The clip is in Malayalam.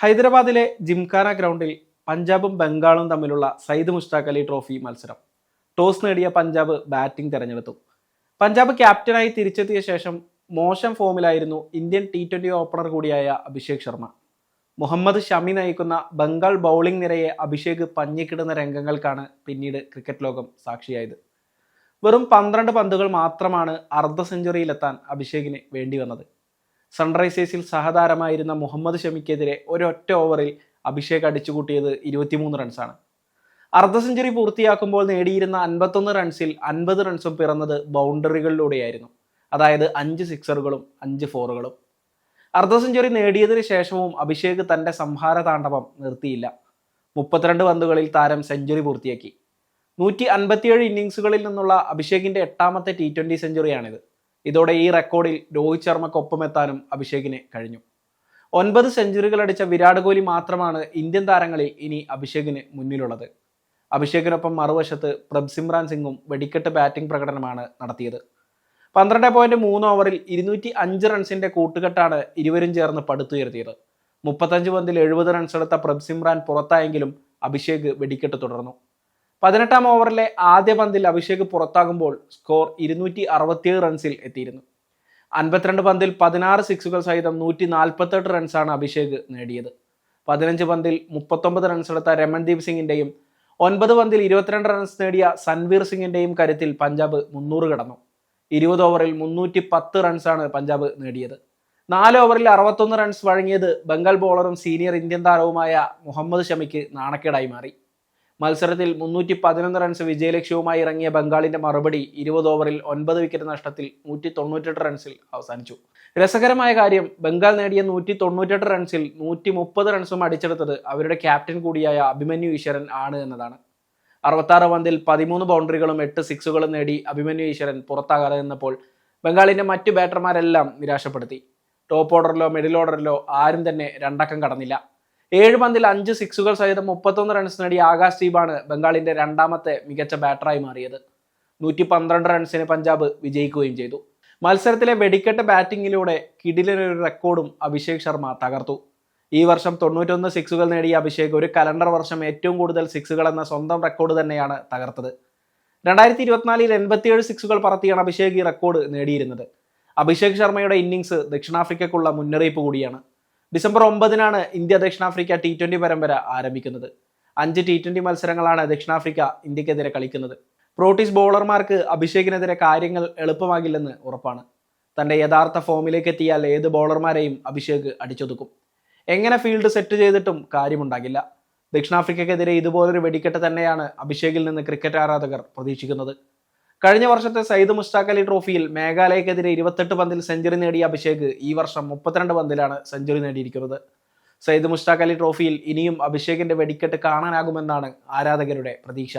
ഹൈദരാബാദിലെ ജിംഖാന ഗ്രൗണ്ടിൽ പഞ്ചാബും ബംഗാളും തമ്മിലുള്ള സയ്യിദ് മുഷ്താഖ് അലി ട്രോഫി മത്സരം. ടോസ് നേടിയ പഞ്ചാബ് ബാറ്റിംഗ് തെരഞ്ഞെടുത്തു. പഞ്ചാബ് ക്യാപ്റ്റനായി തിരിച്ചെത്തിയ ശേഷം മോശം ഫോമിലായിരുന്നു ഇന്ത്യൻ ടി ട്വന്റി ഓപ്പണർ കൂടിയായ അഭിഷേക് ശർമ്മ. മുഹമ്മദ് ഷമി നയിക്കുന്ന ബംഗാൾ ബൗളിംഗ് നിരയെ അഭിഷേക് പഞ്ഞിക്കിടുന്ന രംഗങ്ങൾക്കാണ് പിന്നീട് ക്രിക്കറ്റ് ലോകം സാക്ഷിയായത്. വെറും പന്ത്രണ്ട് പന്തുകൾ മാത്രമാണ് അർദ്ധ സെഞ്ചുറിയിലെത്താൻ അഭിഷേകിന് വേണ്ടി വന്നത് സൺറൈസേഴ്സിൽ സഹതാരമായിരുന്ന മുഹമ്മദ് ഷമിക്കെതിരെ ഒരൊറ്റ ഓവറിൽ അഭിഷേക് അടിച്ചുകൂട്ടിയത് ഇരുപത്തിമൂന്ന് റൺസാണ്. അർദ്ധ സെഞ്ചുറി പൂർത്തിയാക്കുമ്പോൾ നേടിയിരുന്ന അൻപത്തൊന്ന് റൺസിൽ അൻപത് റൺസും പിറന്നത് ബൗണ്ടറികളിലൂടെയായിരുന്നു. അതായത് അഞ്ച് സിക്സറുകളും അഞ്ച് ഫോറുകളും. അർദ്ധ സെഞ്ചുറി നേടിയതിനു ശേഷവും അഭിഷേക് തന്റെ സംഹാര താണ്ഡവം നിർത്തിയില്ല. മുപ്പത്തിരണ്ട് പന്തുകളിൽ താരം സെഞ്ചുറി പൂർത്തിയാക്കി. നൂറ്റി അൻപത്തിയേഴ് ഇന്നിങ്സുകളിൽ നിന്നുള്ള അഭിഷേകിന്റെ എട്ടാമത്തെ ടി ട്വന്റി സെഞ്ചുറിയാണിത്. ഇതോടെ ഈ റെക്കോർഡിൽ രോഹിത് ശർമ്മക്കൊപ്പം എത്താനും അഭിഷേകിന് കഴിഞ്ഞു. ഒൻപത് സെഞ്ചുറികൾ അടിച്ച വിരാട് കോഹ്ലി മാത്രമാണ് ഇന്ത്യൻ താരങ്ങളിൽ ഇനി അഭിഷേകിന് മുന്നിലുള്ളത്. അഭിഷേകിനൊപ്പം മറുവശത്ത് പ്രബ്സിമ്രാൻ സിംഗും വെടിക്കെട്ട് ബാറ്റിംഗ് പ്രകടനമാണ് നടത്തിയത്. പന്ത്രണ്ട് പോയിന്റ് മൂന്ന് ഓവറിൽ ഇരുന്നൂറ്റി അഞ്ച് റൺസിന്റെ കൂട്ടുകെട്ടാണ് ഇരുവരും ചേർന്ന് പടുത്തുയർത്തിയത്. മുപ്പത്തഞ്ച് പന്തിൽ എഴുപത് റൺസ് എടുത്ത പ്രഭ്സിമ്രാൻ പുറത്തായെങ്കിലും അഭിഷേക് വെടിക്കെട്ട് തുടർന്നു. പതിനെട്ടാം ഓവറിലെ ആദ്യ പന്തിൽ അഭിഷേക് പുറത്താകുമ്പോൾ സ്കോർ ഇരുന്നൂറ്റി അറുപത്തിയേഴ് റൺസിൽ എത്തിയിരുന്നു. അൻപത്തിരണ്ട് പന്തിൽ പതിനാറ് സിക്സുകൾ സഹിതം നൂറ്റി നാൽപ്പത്തെട്ട് റൺസാണ് അഭിഷേക് നേടിയത്. പതിനഞ്ച് പന്തിൽ മുപ്പത്തൊമ്പത് റൺസ് എടുത്ത രമൺദീപ് സിംഗിന്റെയും ഒൻപത് പന്തിൽ ഇരുപത്തിരണ്ട് റൺസ് നേടിയ സൻവീർ സിംഗിന്റെയും കരുത്തിൽ പഞ്ചാബ് മുന്നൂറ് കടന്നു. ഇരുപത് ഓവറിൽ മുന്നൂറ്റി പത്ത് റൺസാണ് പഞ്ചാബ് നേടിയത്. നാല് ഓവറിൽ അറുപത്തൊന്ന് റൺസ് വഴങ്ങിയത് ബംഗാൾ ബോളറും സീനിയർ ഇന്ത്യൻ താരവുമായ മുഹമ്മദ് ഷമിക്ക് നാണക്കേടായി മാറി. മത്സരത്തിൽ മുന്നൂറ്റി പതിനൊന്ന് റൺസ് വിജയലക്ഷ്യവുമായി ഇറങ്ങിയ ബംഗാളിന്റെ മറുപടി ഇരുപത് ഓവറിൽ ഒൻപത് വിക്കറ്റ് നഷ്ടത്തിൽ നൂറ്റി തൊണ്ണൂറ്റെട്ട് റൺസിൽ അവസാനിച്ചു. രസകരമായ കാര്യം ബംഗാൾ നേടിയ നൂറ്റി തൊണ്ണൂറ്റെട്ട് റൺസിൽ നൂറ്റി മുപ്പത് റൺസും അടിച്ചെടുത്തത് അവരുടെ ക്യാപ്റ്റൻ കൂടിയായ അഭിമന്യു ഈശ്വരൻ ആണ് എന്നതാണ്. അറുപത്താറ് പന്തിൽ പതിമൂന്ന് ബൗണ്ടറികളും എട്ട് സിക്സുകളും നേടി അഭിമന്യു ഈശ്വരൻ പുറത്താകാതെ നിന്നപ്പോൾ ബംഗാളിന്റെ മറ്റു ബാറ്റർമാരെല്ലാം നിരാശപ്പെടുത്തി. ടോപ്പ് ഓർഡറിലോ മിഡിൽ ഓർഡറിലോ ആരും തന്നെ രണ്ടക്കം കടന്നില്ല. ഏഴ് പന്തിൽ അഞ്ച് സിക്സുകൾ സഹിതം മുപ്പത്തൊന്ന് റൺസ് നേടിയ ആകാശ് ദീപാണ് ബംഗാളിന്റെ രണ്ടാമത്തെ മികച്ച ബാറ്ററായി മാറിയത്. നൂറ്റി പന്ത്രണ്ട് റൺസിന് പഞ്ചാബ് വിജയിക്കുകയും ചെയ്തു. മത്സരത്തിലെ വെടിക്കെട്ട് ബാറ്റിങ്ങിലൂടെ കിടിലൊരു റെക്കോർഡും അഭിഷേക് ശർമ്മ തകർത്തു. ഈ വർഷം തൊണ്ണൂറ്റൊന്ന് സിക്സുകൾ നേടിയ അഭിഷേക് ഒരു കലണ്ടർ വർഷം ഏറ്റവും കൂടുതൽ സിക്സുകൾ എന്ന സ്വന്തം റെക്കോർഡ് തന്നെയാണ് തകർത്തത്. രണ്ടായിരത്തി ഇരുപത്തിനാലിൽ എൺപത്തിയേഴ് സിക്സുകൾ പറത്തിയാണ് അഭിഷേക് ഈ റെക്കോർഡ് നേടിയിരുന്നത്. അഭിഷേക് ശർമ്മയുടെ ഇന്നിങ്സ് ദക്ഷിണാഫ്രിക്കയ്ക്കുള്ള മുന്നറിയിപ്പ് കൂടിയാണ്. ഡിസംബർ ഒമ്പതിനാണ് ഇന്ത്യ ദക്ഷിണാഫ്രിക്ക ടി ട്വന്റി പരമ്പര ആരംഭിക്കുന്നത്. അഞ്ച് ടി ട്വന്റി മത്സരങ്ങളാണ് ദക്ഷിണാഫ്രിക്ക ഇന്ത്യക്കെതിരെ കളിക്കുന്നത്. പ്രോട്ടീസ് ബോളർമാർക്ക് അഭിഷേകിനെതിരെ കാര്യങ്ങൾ എളുപ്പമാകില്ലെന്ന് ഉറപ്പാണ്. തന്റെ യഥാർത്ഥ ഫോമിലേക്ക് എത്തിയാൽ ഏത് ബോളർമാരെയും അഭിഷേക് അടിച്ചൊതുക്കും. എങ്ങനെ ഫീൽഡ് സെറ്റ് ചെയ്തിട്ടും കാര്യമുണ്ടാകില്ല. ദക്ഷിണാഫ്രിക്കക്കെതിരെ ഇതുപോലൊരു വെടിക്കെട്ട് തന്നെയാണ് അഭിഷേകിൽ നിന്ന് ക്രിക്കറ്റ് ആരാധകർ പ്രതീക്ഷിക്കുന്നത്. കഴിഞ്ഞ വർഷത്തെ സയ്യിദ് മുഷ്താഖ് അലി ട്രോഫിയിൽ മേഘാലയക്കെതിരെ ഇരുപത്തെട്ട് പന്തിൽ സെഞ്ചുറി നേടിയ അഭിഷേക് ഈ വർഷം മുപ്പത്തിരണ്ട് പന്തിലാണ് സെഞ്ചുറി നേടിയിരിക്കുന്നത്. സയ്യിദ് മുഷ്താഖ് അലി ട്രോഫിയിൽ ഇനിയും അഭിഷേകിന്റെ വെടിക്കെട്ട് കാണാനാകുമെന്നാണ് ആരാധകരുടെ പ്രതീക്ഷ.